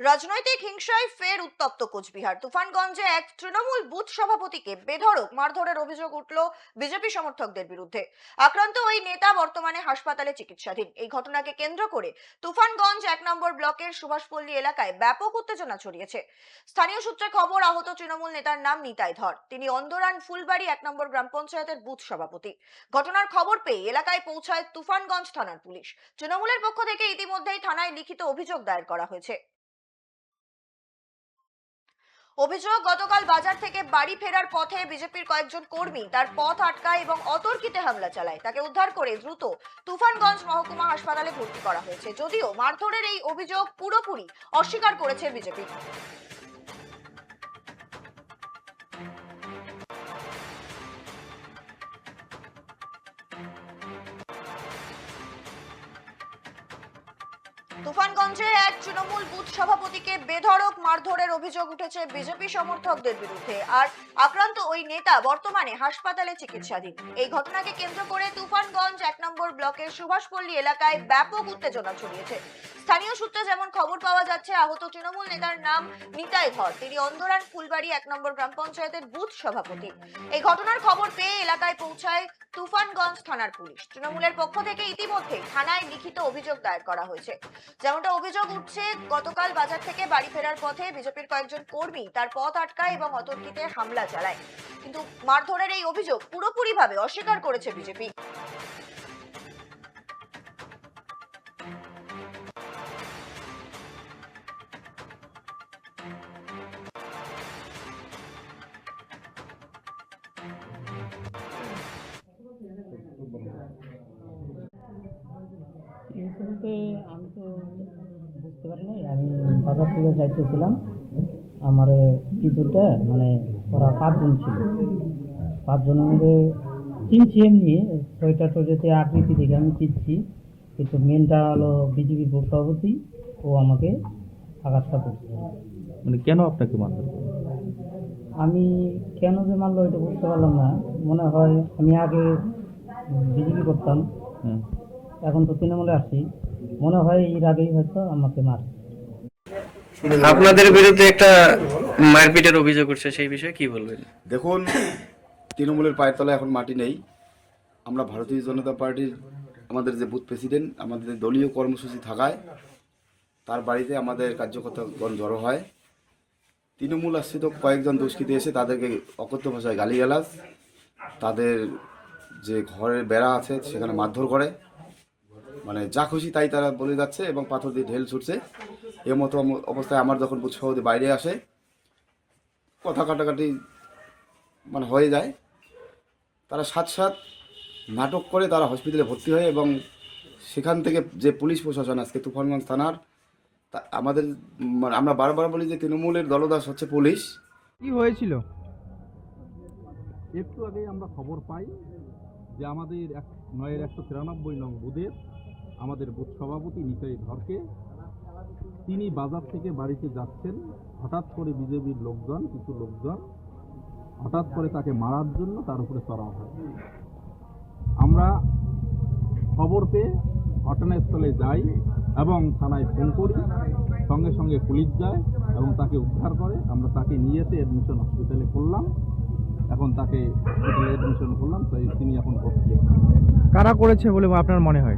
রাজনৈতিক হিংসায় ফের উত্তপ্ত কোচবিহার। তুফানগঞ্জে এক তৃণমূল বুথ সভাপতিকে বেধড়ক মারধরের অভিযোগ উঠল বিজেপি সমর্থকদের বিরুদ্ধে। আক্রান্ত ওই নেতা বর্তমানে হাসপাতালে চিকিৎসাধীন। এই ঘটনাকে কেন্দ্র করে তুফানগঞ্জ এক নম্বর ব্লকের সুভাষপল্লী এলাকায় ব্যাপক উত্তেজনা ছড়িয়েছে। স্থানীয় সূত্রে খবর, আহত তৃণমূল নেতার নাম নিতাই ধর। তিনি অন্দরান ফুলবাড়ি এক নম্বর গ্রাম পঞ্চায়েতের বুথ সভাপতি। ঘটনার খবর পেয়ে এলাকায় পৌঁছায় তুফানগঞ্জ থানার পুলিশ। তৃণমূলের পক্ষ থেকে ইতিমধ্যেই থানায় লিখিত অভিযোগ দায়ের করা হয়েছে। অভিযোগ, গতকাল বাজার থেকে বাড়ি ফেরার পথে বিজেপির কয়েকজন কর্মী তার পথ আটকায় এবং অতর্কিতে হামলা চালায়। তাকে উদ্ধার করে দ্রুত তুফানগঞ্জ মহকুমা হাসপাতালে ভর্তি করা হয়েছে। যদিও মারধরের এই অভিযোগ পুরোপুরি অস্বীকার করেছে বিজেপি। তুফানগঞ্জে এক সভাপতিকে বেধড়ক মারধরের অভিযোগ উঠেছে বিজেপি সমর্থকদের বিরুদ্ধে। আর আক্রান্ত ওই নেতা বর্তমানে হাসপাতালে চিকিৎসাধীন। এই ঘটনাকে কেন্দ্র করে তুফানগঞ্জ এক নম্বর ব্লকের সুভাষপল্লী এলাকায় ব্যাপক উত্তেজনা ছড়িয়েছে। স্থানীয় সূত্রে যেমন খবর পাওয়া যাচ্ছে, আহত তৃণমূল নেতার নাম নিতাই ধর। তিনি অন্দরান ফুলবাড়ি এক নম্বর গ্রাম পঞ্চায়েতের বুথ সভাপতি। এই ঘটনার খবর পেয়ে এলাকায় পৌঁছায় তুফানগঞ্জ থানার পুলিশ। তৃণমূলের পক্ষ থেকে ইতিমধ্যে থানায় লিখিত অভিযোগ দায়ের করা হয়েছে। যেমনটা অভিযোগ উঠছে, গতকাল বাজার থেকে বাড়ি ফেরার পথে বিজেপির কয়েকজন কর্মী তার পথ আটকায় এবং অতর্কিতে হামলা চালায়। কিন্তু মারধরের এই অভিযোগ পুরোপুরিভাবে অস্বীকার করেছে বিজেপি। বলতে বুঝতে পারিনি। আমি বাজার থেকে যাইতেছিলাম। আমার কিছুটা মানে ওরা পাঁচজন ছিল। পাঁচজনের মধ্যে চিনছি এমনি ছয়টা টয়টাতে আকৃতি দেখে আমি চিনছি কিন্তু মেনটা হলো বিজেপি বুথ সভাপতি ও আমাকে আঘাতটা করছে। মানে কেন আপনাকে মারধর আমি কেন যে মারলো এটা বুঝতে পারলাম না। মনে হয় আমি আগে বিজেপি করতাম। এখন তো তৃণমূলে আসছি। মনে হয় এর আগেই হয়তো আমাকে মার। আপনাদের বিরুদ্ধে একটা মারপিটের অভিযোগ উঠছে সেই বিষয়ে কি বলবেন? দেখুন তৃণমূলের পায়ের তলায় এখন মাটি নেই। আমরা ভারতীয় জনতা পার্টির আমাদের যে বুথ প্রেসিডেন্ট আমাদের দলীয় কর্মসূচি থাকায় তার বাড়িতে আমাদের কার্যকর্তাগণ জড়ো হয়। তৃণমূল আশ্রিত কয়েকজন দুষ্কৃতী এসে তাদেরকে অকথ্য ভাষায় গালিগালাজ তাদের যে ঘরের বেড়া আছে সেখানে মারধর করে। মানে যা খুশি তাই তারা বলে যাচ্ছে এবং পাথর দিয়ে ঢেল ছুটছে। এ মতো অবস্থায় আমার যখন বুথ সভাপতি বাইরে আসে, কথা কাটাকাটি মানে হয়ে যায়। তারা সাত সাত নাটক করে তারা হসপিটালে ভর্তি হয় এবং সেখান থেকে যে পুলিশ প্রশাসন, আজকে তুফানগঞ্জ থানার, তা আমাদের মানে আমরা বারবার বলি যে তৃণমূলের দলদাস হচ্ছে পুলিশ। কি হয়েছিল? একটু আগে আমরা খবর পাই যে আমাদের এক নয়ের একশো তিরানব্বই নং বুধের আমাদের বুথ সভাপতি নিতাই ধরকে। তিনি বাজার থেকে বাড়িতে যাচ্ছেন। হঠাৎ করে বিজেপির লোকজন, কিছু লোকজন হঠাৎ করে তাকে মারার জন্য তার উপরে চড়াও হয়। আমরা খবর পেয়ে ঘটনাস্থলে যাই এবং থানায় ফোন করি, সঙ্গে সঙ্গে পুলিশ যায় এবং তাকে উদ্ধার করে। আমরা তাকে নিয়ে এসে অ্যাডমিশন হসপিটালে করলাম। এখন তাকে হসপিটালে অ্যাডমিশন করলাম, তাই তিনি এখন ভর্তি। কারা করেছে বলে আপনার মনে হয়?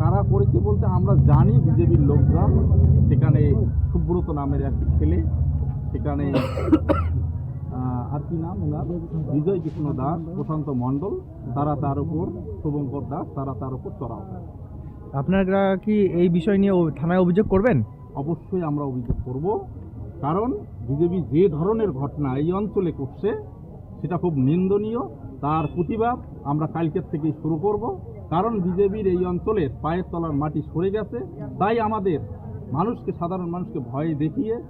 কারা করেছে বলতে আমরা জানি বিজেপির লোকজন সেখানে সুব্রত নামের এক ছেলে সেখানে আর কি নাম ওনার? বিজয় কৃষ্ণ দাস প্রশান্ত মণ্ডল তারা তার উপর শুভঙ্কর দাস তারা তার উপর চড়াও আপনারা কি এই বিষয় নিয়ে থানায় অভিযোগ করবেন? অবশ্যই আমরা অভিযোগ করব কারণ বিজেপি যে ধরনের ঘটনা এই অঞ্চলে করছে সেটা খুব নিন্দনীয়। তার প্রতিবাদ আমরা কালকের থেকেই শুরু করব। কারণ বিজেপির এই অঞ্চলের পায়ের তলার মাটি সরে গেছে, তাই আমাদের মানুষকে, সাধারণ মানুষকে ভয় দেখিয়ে